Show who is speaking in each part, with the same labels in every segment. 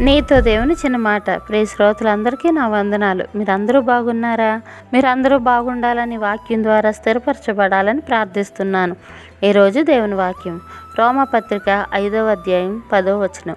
Speaker 1: నీతో దేవుని చిన్న మాట. ప్రే శ్రోతలందరికీ నా వందనాలు. మీరందరూ బాగున్నారా? మీరందరూ బాగుండాలని వాక్యం ద్వారా స్థిరపరచబడాలని ప్రార్థిస్తున్నాను. ఈరోజు దేవుని వాక్యం రోమపత్రిక ఐదవ అధ్యాయం పదో వచనం.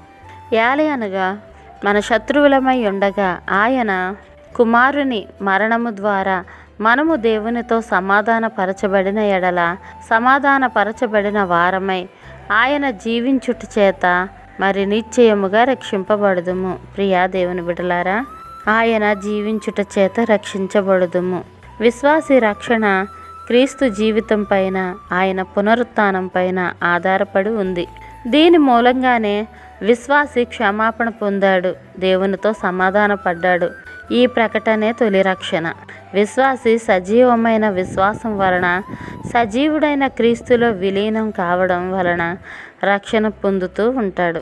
Speaker 1: యాలి అనగా మన శత్రువులమై ఉండగా ఆయన కుమారుని మరణము ద్వారా మనము దేవునితో సమాధానపరచబడిన ఎడల సమాధానపరచబడిన వారమై ఆయన జీవించుట చేత మరి నిశ్చయముగా రక్షింపబడదుము. ప్రియా దేవుని బిడలారా ఆయన జీవించుట చేత రక్షించబడదుము. విశ్వాసి రక్షణ క్రీస్తు జీవితం పైన ఆయన పునరుత్నం పైన ఆధారపడి ఉంది. దీని మూలంగానే విశ్వాసి క్షమాపణ పొందాడు. దేవునితో సమాధానపడ్డాడు. ఈ ప్రకటనే తొలి రక్షణ. విశ్వాసి సజీవమైన విశ్వాసం వలన సజీవుడైన క్రీస్తులో విలీనం కావడం వలన రక్షణ పొందుతూ ఉంటాడు.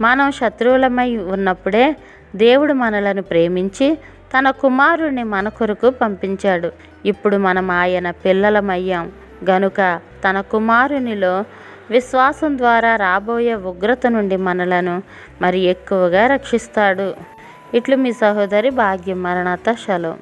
Speaker 1: మనం శత్రువులమై ఉన్నప్పుడే దేవుడు మనలను ప్రేమించి తన కుమారుణ్ణి మన కొరకు పంపించాడు. ఇప్పుడు మనం ఆయన పిల్లలమయ్యాం. గనుక తన కుమారునిలో విశ్వాసం ద్వారా రాబోయే ఉగ్రత నుండి మనలను మరి ఎక్కువగా రక్షిస్తాడు. ఇట్లు మీ సహోదరి భాగ్యం మరణత శలో